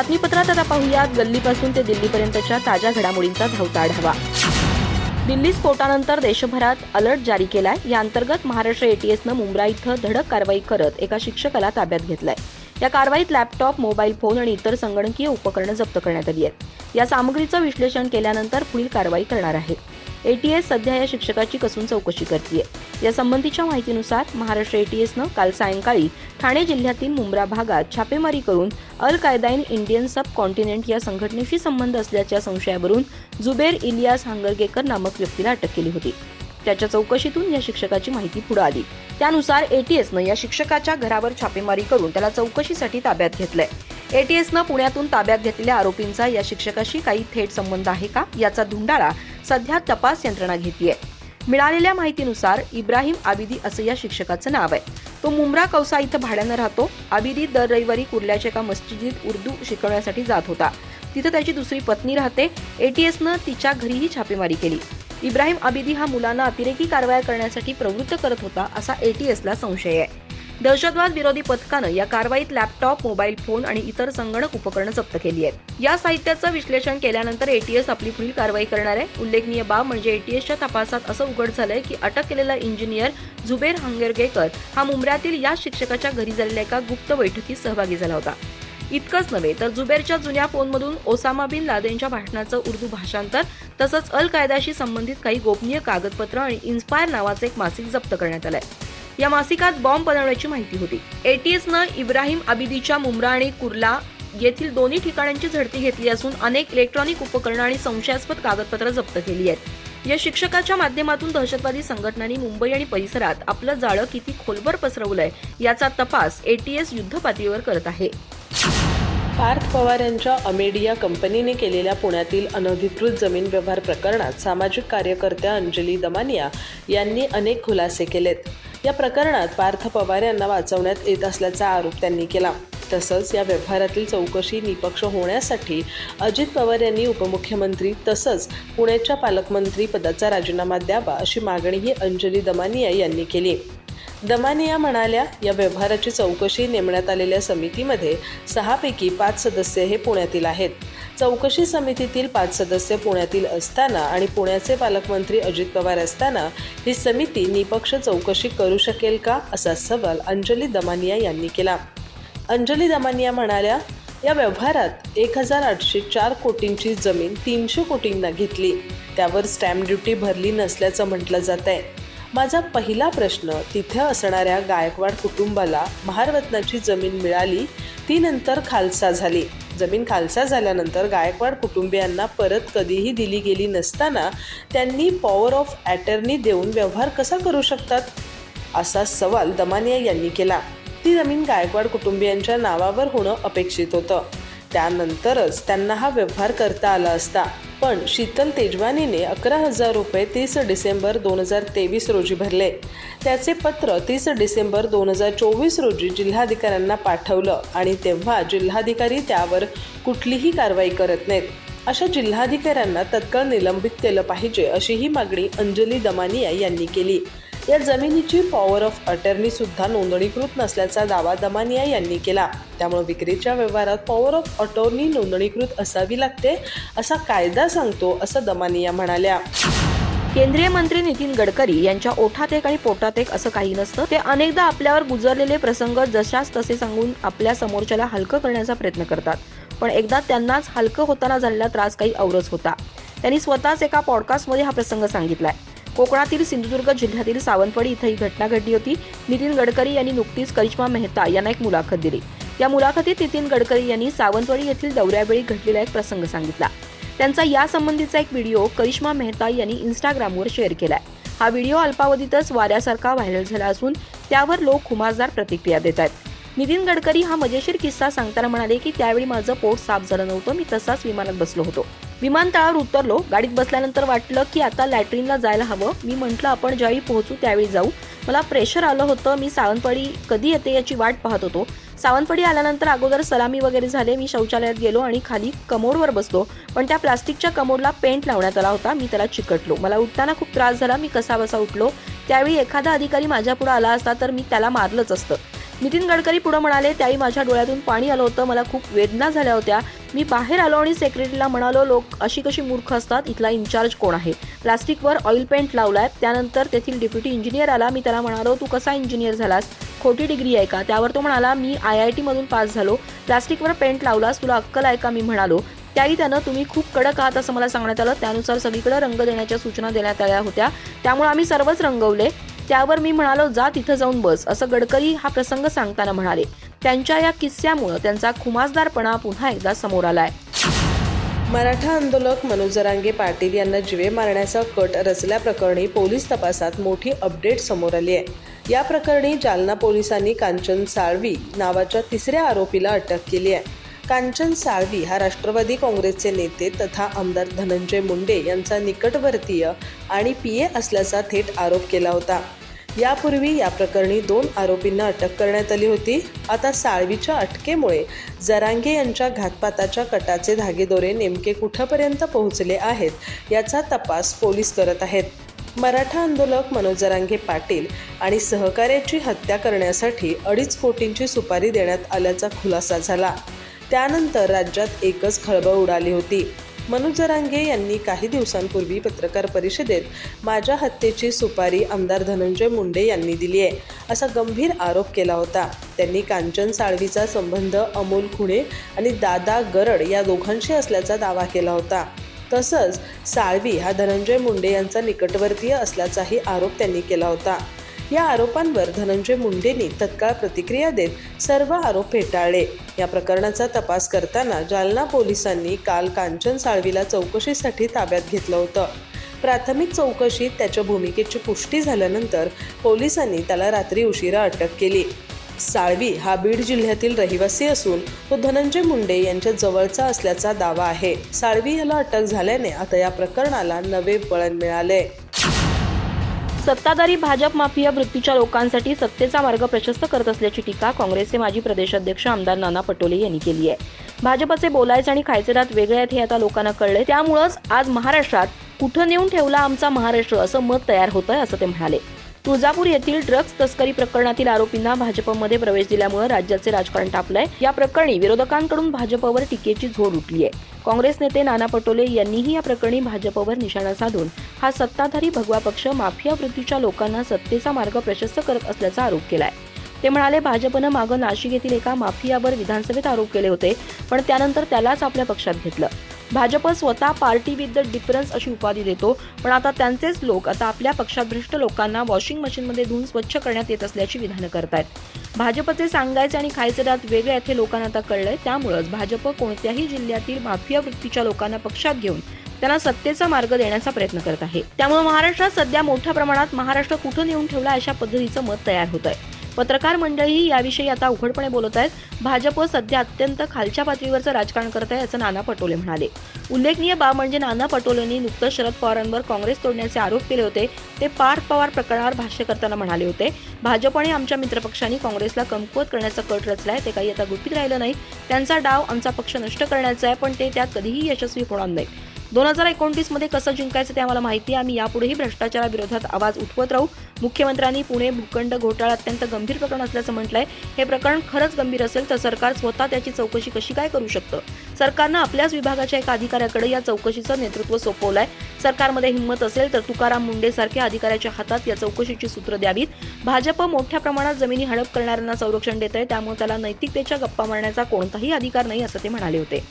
बातमीपत्रात आता पाहूयात. गल्लीपासून ते दिल्लीपर्यंतच्या ताज्या घडामोडींचा धावता आढावा. दिल्ली स्फोटानंतर देशभरात अलर्ट जारी केलाय. या अंतर्गत महाराष्ट्र एटीएसनं मुंब्रा इथं धडक कारवाई करत एका शिक्षकाला ताब्यात घेतलाय. या कारवाईत लॅपटॉप मोबाईल फोन आणि इतर संगणकीय उपकरणं जप्त करण्यात आली आहेत. या सामग्रीचं विश्लेषण केल्यानंतर पुढील कारवाई करणार आहे. एटीएस सध्या या शिक्षकाची कसून चौकशी करतीये. या संबंधीच्या माहितीनुसार महाराष्ट्र एटीएसनं काल सायंकाळी ठाणे जिल्ह्यातील मुंब्रा भागात छापेमारी करून अल कायदाईन इंडियन सब कॉन्टिनेंट या संघटनेशी संबंध असल्याच्या संशयावरून जुबेर इलियास हांगरगेकर नामक व्यक्तीला अटक केली होती. त्याच्या चौकशीतून या शिक्षकाची माहिती पुढे आली. त्यानुसार एटीएसनं या शिक्षकाच्या घरावर छापेमारी करून त्याला चौकशीसाठी ताब्यात घेतलंय. एटीएसनं पुण्यातून ताब्यात घेतलेल्या आरोपींचा या शिक्षकाशी काही थेट संबंध आहे का? याचा धुंडाळा सध्या तपास यंत्रणा घेतीये. मिळालेल्या माहितीनुसार इब्राहिम आबिदी असं या शिक्षकाचं नाव आहे. तो मुंब्रा कौसा इथं भाड्यानं राहतो. आबिदी दर रविवारी कुर्ल्याच्या एका मस्जिदीत उर्दू शिकवण्यासाठी जात होता. तिथं त्याची दुसरी पत्नी राहते. एटीएसनं तिच्या घरीही छापेमारी केली. इब्राहिम आबिदी हा मुलांना अतिरेकी कारवाया करण्यासाठी प्रवृत्त करत होता असा एटीएसला संशय आहे. दहशतवाद विरोधी पथकानं या कारवाईत लॅपटॉप मोबाईल फोन आणि इतर संगणक उपकरणं जप्त केली आहेत. या साहित्याचं विश्लेषण केल्यानंतर एटीएस आपली पुढील कारवाई करणार आहे. उल्लेखनीय बाब म्हणजे एटीएसच्या तपासात असं उघड झालंय की अटक केलेला इंजिनियर झुबेर हंगेरगेकर हा मुंब्र्यातील या शिक्षकाच्या घरी झालेल्या एका गुप्त बैठकीत सहभागी झाला होता. इतकंच नव्हे तर जुबेरच्या जुन्या फोनमधून ओसामा बिन लादेनच्या भाषणाचं उर्दू भाषांतर तसंच अल कायदाशी संबंधित काही गोपनीय कागदपत्र आणि इन्स्पायर नावाचं एक मासिक जप्त करण्यात आलंय. या मासिकात बॉम्ब बनवण्याची माहिती होती. एटीएसनं इब्राहिम आबिदीच्या मुमरा आणि कुर्ला येथील दोन्ही ठिकाणांची झडती घेतली असून अनेक इलेक्ट्रॉनिक उपकरणं आणि संशयास्पद कागदपत्र जप्त केली आहेत. या शिक्षकाच्या माध्यमातून दहशतवादी संघटनांनी मुंबई आणि परिसरात आपलं जाळं किती खोलवर पसरवलंय याचा तपास एटीएस युद्ध पातळीवर करत आहे. पार्थ पवार यांच्या अमेडिया कंपनीने केलेल्या पुण्यातील अनधिकृत जमीन व्यवहार प्रकरणात सामाजिक कार्यकर्त्या अंजली दमानिया यांनी अनेक खुलासे केलेत. या प्रकरणात पार्थ पवार यांना वाचवण्यात येत असल्याचा आरोप त्यांनी केला. तसंच या व्यवहारातील चौकशी निपक्ष होण्यासाठी अजित पवार यांनी उपमुख्यमंत्री तसंच पुण्याच्या पालकमंत्री पदाचा राजीनामा द्यावा अशी मागणीही अंजली दमानिया यांनी केली. दमानिया म्हणाल्या या व्यवहाराची चौकशी नेमण्यात आलेल्या समितीमध्ये सहापैकी पाच सदस्य हे पुण्यातील आहेत. चौकशी समितीतील पाच सदस्य पुण्यातील असताना आणि पुण्याचे पालकमंत्री अजित पवार असताना ही समिती निपक्ष चौकशी करू शकेल का असा सवाल अंजली दमानिया यांनी केला. अंजली दमानिया म्हणाल्या या व्यवहारात एक हजार आठशे चार कोटींची जमीन तीनशे कोटींना घेतली. त्यावर स्टॅम्प ड्युटी भरली नसल्याचं म्हटलं जात आहे माझा पहिला प्रश्न तिथे असणाऱ्या गायकवाड कुटुंबाला महारत्नाची जमीन मिळाली ती नंतर खालसा झाली. जमीन खालसा झाल्यानंतर गायकवाड कुटुंबियांना परत कधीही दिली गेली नसताना त्यांनी पॉवर ऑफ अटर्नी देऊन व्यवहार कसा करू शकतात? असा सवाल दमानिया यांनी केला. ती जमीन गायकवाड कुटुंबियांच्या नावावर होणं अपेक्षित होतं. त्यानंतरच त्यांना हा व्यवहार करता आला असता. पण शीतल तेजवानीने अकरा हजार रुपये तीस डिसेंबर दोन हजार तेवीस रोजी भरले. त्याचे पत्र तीस डिसेंबर दोन हजार चोवीस रोजी जिल्हाधिकाऱ्यांना पाठवलं आणि तेव्हा जिल्हाधिकारी त्यावर कुठलीही कारवाई करत नाहीत. अशा जिल्हाधिकाऱ्यांना तत्काळ निलंबित केलं पाहिजे अशी ही मागणी अंजली दमानिया यांनी केली. या जमिनीची पॉवर ऑफ अटर्नी सुद्धा नोंदणीकृत नसल्याचा दावा दमानिया यांनी केला. त्यामुळे विक्रीच्या व्यवहारात पॉवर ऑफ अटॉर्नी नोंदणीकृत असावी लागते असा कायदा सांगतो असं दमानिया म्हणाल्या. केंद्रीय मंत्री नितीन गडकरी यांच्या ओठात एक आणि पोटात एक असं काही नसतं ते अनेकदा आपल्यावर गुजरलेले प्रसंग जशाच तसे सांगून आपल्या समोरच्याला हलकं करण्याचा प्रयत्न करतात. पण एकदा त्यांनाच हलकं होताना झालेला त्रास काही औरच होता. त्यांनी स्वतःच एका पॉडकास्टमध्ये हा प्रसंग सांगितलाय. कोकणातील सिंधुदुर्ग जिल्ह्यातील सावंतवाडी इथं ही घटना घडली होती. नितीन गडकरी यांनी नुकतीच करिश्मा मेहता यांना एक मुलाखत दिली. या मुलाखतीत नितीन गडकरी यांनी सावंतवाडी येथील दौऱ्यावेळी घडलेला एक प्रसंग सांगितला. त्यांचा यासंबंधीचा एक व्हिडिओ करिश्मा मेहता यांनी इंस्टाग्रामवर शेअर केलाय. हा व्हिडिओ अल्पावधीतच वाऱ्यासारखा व्हायरल झाला असून त्यावर लोक खुमासदार प्रतिक्रिया देत आहेत नितीन गडकरी हा मजेशीर किस्सा सांगताना म्हणाले की त्यावेळी माझं पोट साफ झालं नव्हतं. मी तसाच विमानात बसलो होतो. विमानतळावर उतरलो. गाडीत बसल्यानंतर वाटलं की आता लॅट्रिनला जायला हवं. मी म्हटलं आपण ज्यावेळी पोहोचू त्यावेळी जाऊ. मला प्रेशर आलं होतं. मी सावंतवाडी कधी येते याची वाट पाहत होतो. सावंतवाडी आल्यानंतर अगोदर सलामी वगैरे झाले. मी शौचालयात गेलो आणि खाली कमोडवर बसलो. पण त्या प्लास्टिकच्या कमोडला पेंट लावण्यात आला होता. मी त्याला चिकटलो. मला उठताना खूप त्रास झाला. मी कसा बसा उठलो. त्यावेळी एखादा अधिकारी माझ्यापुढे आला असता तर मी त्याला मारलंच असतं. नितीन गडकरी पुढे म्हणाले त्याही माझ्या डोळ्यातून पाणी आलं होतं. मला खूप वेदना झाल्या होत्या. मी बाहेर आलो आणि सेक्रेटरीला म्हणालो लोक अशी कशी मूर्ख असतात? इथला इन्चार्ज कोण आहे? प्लास्टिकवर ऑइल पेंट लावलाय. त्यानंतर तेथील डेप्युटी इंजिनियर आला. मी त्याला म्हणालो तू कसा इंजिनियर झालास? खोटी डिग्री आहे का? त्यावर तो म्हणाला मी आय आय टीमधून पास झालो. प्लास्टिकवर पेंट लावलास तुला अक्कल आहे का? मी म्हणालो त्याही त्यानं तुम्ही खूप कडक आहात असं मला सांगण्यात आलं. त्यानुसार सगळीकडे रंग देण्याच्या सूचना देण्यात आल्या होत्या. त्यामुळे आम्ही सर्वच रंगवले. त्यावर मी म्हणालो जा तिथं जाऊन बस. असं गडकरी हा प्रसंग सांगताना म्हणाले. त्यांच्या या किस्स्यामुळं त्यांचा खुमासदारपणा पुन्हा एकदा समोर आलाय. मराठा आंदोलक मनोज जरांगे पाटील यांना जिवे मारण्याचा कट रचल्याप्रकरणी पोलीस तपासात मोठी अपडेट समोर आली आहे. या प्रकरणी जालना पोलिसांनी कांचन साळवी नावाच्या तिसऱ्या आरोपीला अटक केली आहे. कांचन साळवी हा राष्ट्रवादी काँग्रेसचे नेते तथा आमदार धनंजय मुंडे यांचा निकटवर्तीय आणि पी ए असल्याचा थेट आरोप केला होता. यापूर्वी या प्रकरणी दोन आरोपींना अटक करण्यात आली होती. आता साळवीच्या अटकेमुळे जरांगे यांच्या घातपाताच्या कटाचे धागेदोरे नेमके कुठंपर्यंत पोहोचले आहेत याचा तपास पोलीस करत आहेत. मराठा आंदोलक मनोज जरांगे पाटील आणि सहकार्याची हत्या करण्यासाठी अडीच कोटींची सुपारी देण्यात आल्याचा खुलासा झाला. त्यानंतर राज्यात एकच खळबळ उडाली होती. मनोज जरांगे यांनी काही दिवसांपूर्वी पत्रकार परिषदेत माझ्या हत्येची सुपारी आमदार धनंजय मुंडे यांनी दिली आहे असा गंभीर आरोप केला होता. त्यांनी कांचन साळवीचा संबंध अमोल खुणे आणि दादा गरड या दोघांशी असल्याचा दावा केला होता. तसंच साळवी हा धनंजय मुंडे यांचा निकटवर्तीय असल्याचाही आरोप त्यांनी केला होता. या आरोपांवर धनंजय मुंडेंनी तत्काळ प्रतिक्रिया देत सर्व आरोप फेटाळले. या प्रकरणाचा तपास करताना जालना पोलिसांनी काल कांचन साळवीला चौकशीसाठी ताब्यात घेतलं होतं. प्राथमिक चौकशीत त्याच्या भूमिकेची पुष्टी झाल्यानंतर पोलिसांनी त्याला रात्री उशिरा अटक केली. साळवी हा बीड जिल्ह्यातील रहिवासी असून तो धनंजय मुंडे यांच्या जवळचा असल्याचा दावा आहे. साळवी याला अटक झाल्याने आता या प्रकरणाला नवे वळण मिळाले. सत्ताधारी भाजप माफिया वृत्तीच्या लोकांसाठी सत्तेचा मार्ग प्रशस्त करत असल्याची टीका काँग्रेसचे माजी प्रदेशाध्यक्ष आमदार नाना पटोले यांनी केली आहे. भाजपचे बोलायचे आणि खायचे दात वेगळे आहेत हे आता लोकांना कळले त्यामुळंच आज महाराष्ट्रात कुठं नेऊन ठेवला आमचा महाराष्ट्र असं मत तयार होतंय असं ते म्हणाले. तुळजापूर येथील ड्रग्ज तस्करी प्रकरणातील आरोपींना भाजपमध्ये प्रवेश दिल्यामुळे राज्याचे राजकारण तापलंय. या प्रकरणी विरोधकांकडून भाजपवर टीकेची झोड उठली आहे काँग्रेस नेते नाना पटोले यांनीही या प्रकरणी भाजपवर निशाणा साधून हा सत्ताधारी भगवा पक्ष माफिया वृत्तीच्या लोकांना सत्तेचा मार्ग प्रशस्त करत असल्याचा आरोप केलाय. ते म्हणाले भाजपनं मागं नाशिक येथील एका माफियावर विधानसभेत आरोप केले होते पण त्यानंतर त्यालाच आपल्या पक्षात घेतलं. भाजप स्वतः पार्टी विथ द डिफरन्स अशी उपाधी देतो. पण आता त्यांचेच लोक आता आपल्या पक्षात भ्रष्ट लोकांना वॉशिंग मशीनमध्ये धुवून स्वच्छ करण्यात येत असल्याची विधानं करतायत. भाजपचे सांगायचे आणि खायचे दात वेगळे येथे हे लोकांना आता कळलंय. त्यामुळंच भाजप कोणत्याही जिल्ह्यातील माफिया वृत्तीच्या लोकांना पक्षात घेऊन त्यांना सत्तेचा मार्ग देण्याचा प्रयत्न करत आहे. त्यामुळे महाराष्ट्रात सध्या मोठ्या प्रमाणात महाराष्ट्र कुठून येऊन ठेवला अशा पद्धतीचं मत तयार होत आहे पत्रकार मंडळीही याविषयी आता उघडपणे बोलत आहेत. भाजप सध्या अत्यंत खालच्या पातळीवरचं राजकारण करत आहे असं नाना पटोले म्हणाले. उल्लेखनीय बाब म्हणजे नाना पटोलेंनी नुकतंच शरद पवारांवर काँग्रेस तोडण्याचे आरोप केले होते. ते पार्थ पवार प्रकरणावर भाष्य करताना म्हणाले होते भाजप आणि आमच्या मित्रपक्षांनी काँग्रेसला कमकुवत करण्याचा कट रचलाय ते काही आता गुपित राहिलं नाही. त्यांचा डाव आमचा पक्ष नष्ट करण्याचा आहे पण ते त्यात कधीही यशस्वी होणार नाही दोन हजार एकोणतीसमध्ये कसं जिंकायचं ते आम्हाला माहिती आहे. आम्ही यापुढेही भ्रष्टाचाराविरोधात आवाज उठवत राहू. मुख्यमंत्र्यांनी पुणे भूखंड घोटाळा अत्यंत गंभीर प्रकरण असल्याचं म्हटलंय. हे प्रकरण खरंच गंभीर असेल तर सरकार स्वतः त्याची चौकशी कशी काय करू शकतं? सरकारनं आपल्याच विभागाच्या एका अधिकाऱ्याकडे या चौकशीचं नेतृत्व सोपवलंय. सरकारमध्ये हिंमत असेल तर तुकाराम मुंडे सारख्या अधिकाऱ्याच्या हातात या चौकशीची सूत्र द्यावीत. भाजप मोठ्या प्रमाणात जमिनी हडप करणाऱ्यांना संरक्षण देत आहे त्यामुळे त्याला नैतिकतेच्या गप्पा मारण्याचा कोणताही अधिकार नाही असं ते म्हणाले होते.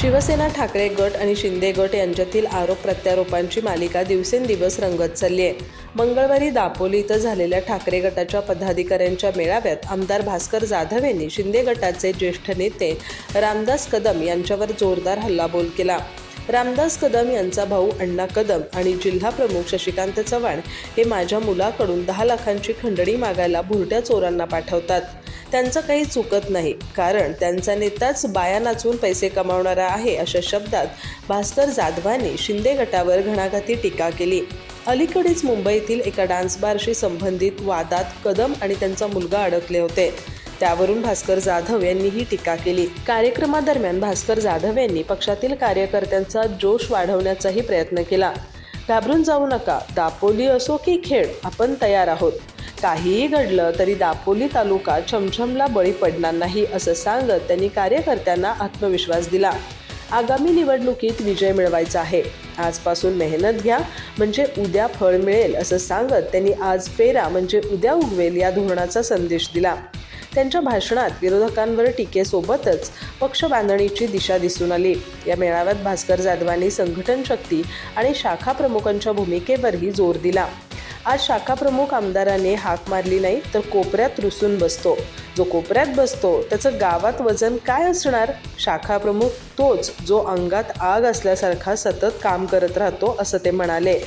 शिवसेना ठाकरे गट आणि शिंदे गट यांच्यातील आरोप प्रत्यारोपांची मालिका दिवसेंदिवस रंगत चालली आहे. मंगळवारी दापोली इथं झालेल्या ठाकरे गटाच्या पदाधिकाऱ्यांच्या मेळाव्यात आमदार भास्कर जाधव यांनी शिंदे गटाचे ज्येष्ठ नेते रामदास कदम यांच्यावर जोरदार हल्लाबोल केला. रामदास कदम यांचा भाऊ अण्णा कदम आणि जिल्हा प्रमुख शशिकांत चव्हाण हे माझ्या मुलाकडून दहा लाखांची खंडणी मागायला भुरट्या चोरांना पाठवतात. त्यांचं काही चुकत नाही. कारण त्यांचा नेताच बाया नाचून पैसे कमावणारा आहे अशा शब्दात भास्कर जाधवांनी शिंदे गटावर घणाघाती टीका केली. अलीकडेच मुंबईतील एका डान्स बारशी संबंधित वादात कदम आणि त्यांचा मुलगा अडकले होते. त्यावरून भास्कर जाधव यांनी ही टीका केली. कार्यक्रमादरम्यान भास्कर जाधव यांनी पक्षातील कार्यकर्त्यांचा जोश वाढवण्याचाही प्रयत्न केला. घाबरून जाऊ नका दापोली असो की खेळ आपण तयार आहोत. काहीही घडलं तरी दापोली तालुका छमछमला बळी पडणार नाही असं सांगत त्यांनी कार्यकर्त्यांना आत्मविश्वास दिला. आगामी निवडणुकीत विजय मिळवायचा आहे. आजपासून मेहनत घ्या म्हणजे उद्या फळ मिळेल असं सांगत त्यांनी आज पेरा म्हणजे उद्या उगवेल या धोरणाचा संदेश दिला. त्यांच्या भाषणात विरोधकांवर टीकेसोबतच पक्ष बांधणीची दिशा दिसून आली. या मेळाव्यात भास्कर जाधवांनी संघटन शक्ती आणि शाखा प्रमुखांच्या भूमिकेवरही जोर दिला. आज शाखा प्रमुख आमदाराने हाक मारली नाही तर कोपऱ्यात रुसून बसतो. जो कोपऱ्यात बसतो त्याचं गावात वजन काय असणार? शाखा प्रमुख तोच जो अंगात आग असल्यासारखा सतत काम करत राहतो असं ते म्हणाले.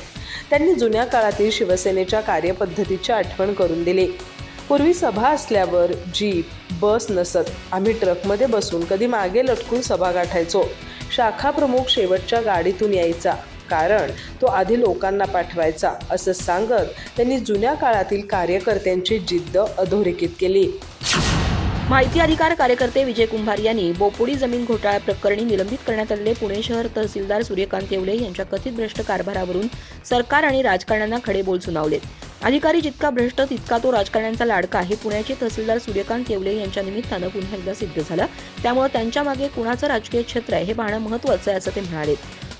त्यांनी जुन्या काळातील शिवसेनेच्या कार्यपद्धतीची आठवण करून दिली. पूर्वी सभा असल्यावर जीप बस नसत. आम्ही ट्रकमध्ये बसून कधी मागे लटकून सभा गाठायचो शाखा प्रमुख शेवटच्या गाडीतून यायचा. कारण तो आधी लोकांना पाठवायचा असं सांगत त्यांनी जुन्या काळातील कार्यकर्त्यांची जिद्द अधोरेखित केली. माहिती अधिकार कार्यकर्ते विजय कुंभार यांनी बोपोडी जमीन घोटाळा प्रकरणी निलंबित करण्यात आलेले पुणे शहर तहसीलदार सूर्यकांत येवले यांच्या कथित भ्रष्ट कारभारावरून सरकार आणि राजकारण्यांना खडे बोल सुनावलेत अधिकारी जितका भ्रष्ट तितका तो राजकारण्यांचा लाडका हे पुण्याचे तहसीलदार सूर्यकांत येवले यांच्या निमित्तानं पुन्हा एकदा सिद्ध झालं. त्यामुळे त्यांच्या मागे कुणाचं राजकीय क्षेत्र आहे हे पाहणं महत्वाचं आहे असं ते म्हणाले.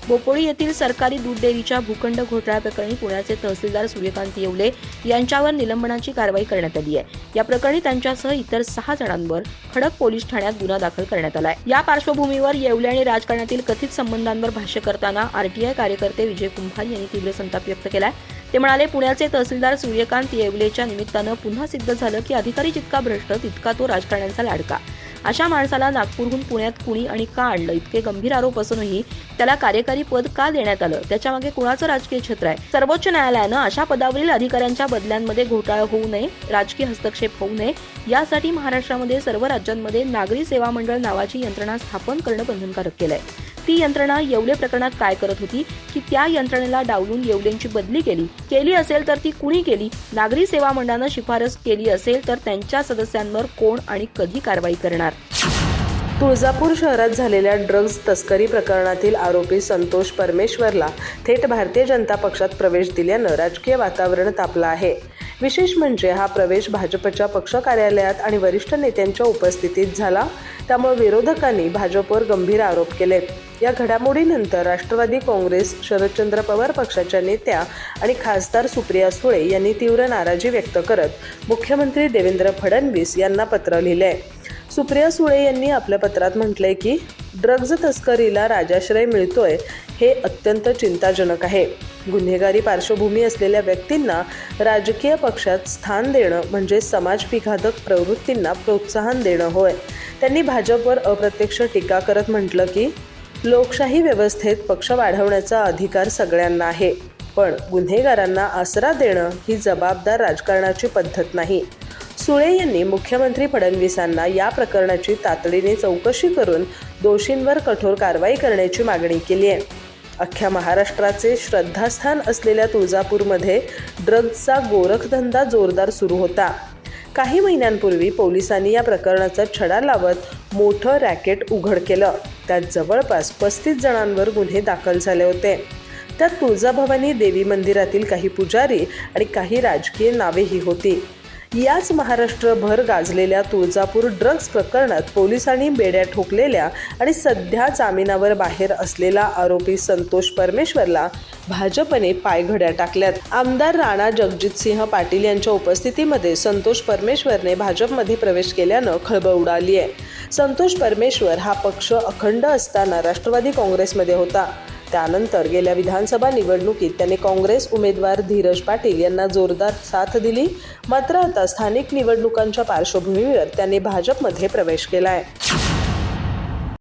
बोपोळी येथील सरकारी दूध डेअरीच्या भूखंड घोटाळा प्रकरणी पुण्याचे तहसीलदार सूर्यकांत येवले यांच्यावर निलंबनाची कारवाई करण्यात आली आहे. या प्रकरणी त्यांच्यासह इतर सहा जणांवर खडक पोलीस ठाण्यात गुन्हा दाखल करण्यात आला आहे. या पार्श्वभूमीवर येवले आणि राजकारणातील कथित संबंधांवर भाष्य करताना आरटीआय कार्यकर्ते विजय कुंभार यांनी तीव्र संताप व्यक्त केलाय. ते म्हणाले पुण्याचे तहसीलदार सूर्यकांत येवलेच्या निमित्तानं पुन्हा सिद्ध झालं की अधिकारी जितका भ्रष्ट तितका तो राजकारण्यांचा लाडका. अशा माणसाला नागपूरहून पुण्यात कुणी आणि का आणलं? इतके गंभीर आरोप असूनही त्याला कार्यकारी पद का देण्यात आलं? त्याच्यामागे कुणाचं राजकीय क्षेत्र आहे? सर्वोच्च न्यायालयानं अशा पदावरील अधिकाऱ्यांच्या बदल्यांमध्ये घोटाळा होऊ नये राजकीय हस्तक्षेप होऊ नये यासाठी महाराष्ट्रामध्ये सर्व राज्यांमध्ये नागरी सेवा मंडळ नावाची यंत्रणा स्थापन करणं बंधनकारक केलंय. ती यंत्रणा येवले प्रकरणात काय करत होती की त्या यंत्रणेला डावलून येवलेंची बदली केली. केली असेल तर ती कुणी केली? नागरी सेवा मंडळानं शिफारस केली असेल तर त्यांच्या सदस्यांवर कोण आणि कधी कारवाई करणार? तुळजापूर शहरात झालेल्या ड्रग्ज तस्करी प्रकरणातील आरोपी संतोष परमेश्वरला थेट भारतीय जनता पक्षात प्रवेश दिल्यानं राजकीय वातावरण तापलं आहे. विशेष म्हणजे हा प्रवेश भाजपच्या पक्ष कार्यालयात आणि वरिष्ठ नेत्यांच्या उपस्थितीत झाला त्यामुळे विरोधकांनी भाजपवर गंभीर आरोप केलेत. या घडामोडीनंतर राष्ट्रवादी काँग्रेस शरदचंद्र पवार पक्षाच्या नेत्या आणि खासदार सुप्रिया सुळे यांनी तीव्र नाराजी व्यक्त करत मुख्यमंत्री देवेंद्र फडणवीस यांना पत्र लिहिले सुप्रिया सुळे यांनी आपल्या पत्रात म्हटलंय की ड्रग्ज तस्करीला राजाश्रय मिळतोय हे अत्यंत चिंताजनक आहे. गुन्हेगारी पार्श्वभूमी असलेल्या व्यक्तींना राजकीय पक्षात स्थान देणं म्हणजे समाजविघातक प्रवृत्तींना प्रोत्साहन देणं होय. त्यांनी भाजपवर अप्रत्यक्ष टीका करत म्हटलं की लोकशाही व्यवस्थेत पक्ष वाढवण्याचा अधिकार सगळ्यांना आहे. पण गुन्हेगारांना आसरा देणं ही जबाबदार राजकारणाची पद्धत नाही. सुळे यांनी मुख्यमंत्री फडणवीसांना या प्रकरणाची तातडीने चौकशी करून दोषींवर कठोर कारवाई करण्याची मागणी केली आहे. अख्ख्या महाराष्ट्राचे श्रद्धास्थान असलेल्या तुळजापूरमध्ये ड्रग्जचा गोरखधंदा जोरदार सुरू होता. काही महिन्यांपूर्वी पोलिसांनी या प्रकरणाचा छडा लावत मोठं रॅकेट उघड केलं. त्यात जवळपास पस्तीस जणांवर गुन्हे दाखल झाले होते. त्यात तुळजाभवानी देवी मंदिरातील काही पुजारी आणि काही राजकीय नावेही होती. याच महाराष्ट्रभर गाजलेल्या तुळजापूर ड्रग्ज प्रकरणात पोलिसांनी बेड्या ठोकलेल्या आणि सध्या जामिनावर बाहेर असलेला आरोपी संतोष परमेश्वरला भाजपने पायघड्या टाकल्यात. आमदार राणा जगजितसिंह पाटील यांच्या उपस्थितीमध्ये संतोष परमेश्वरने भाजपमध्ये प्रवेश केल्यानं खळबळ उडाली आहे. संतोष परमेश्वर हा पक्ष अखंड असताना राष्ट्रवादी काँग्रेसमध्ये होता. त्यानंतर गेल्या विधानसभा निवडणुकीत त्यांनी काँग्रेस उमेदवार धीरज पाटील यांना जोरदार साथ दिली. मात्र आता स्थानिक निवडणुकांच्या पार्श्वभूमीवर त्यांनी भाजपमध्ये प्रवेश केला आहे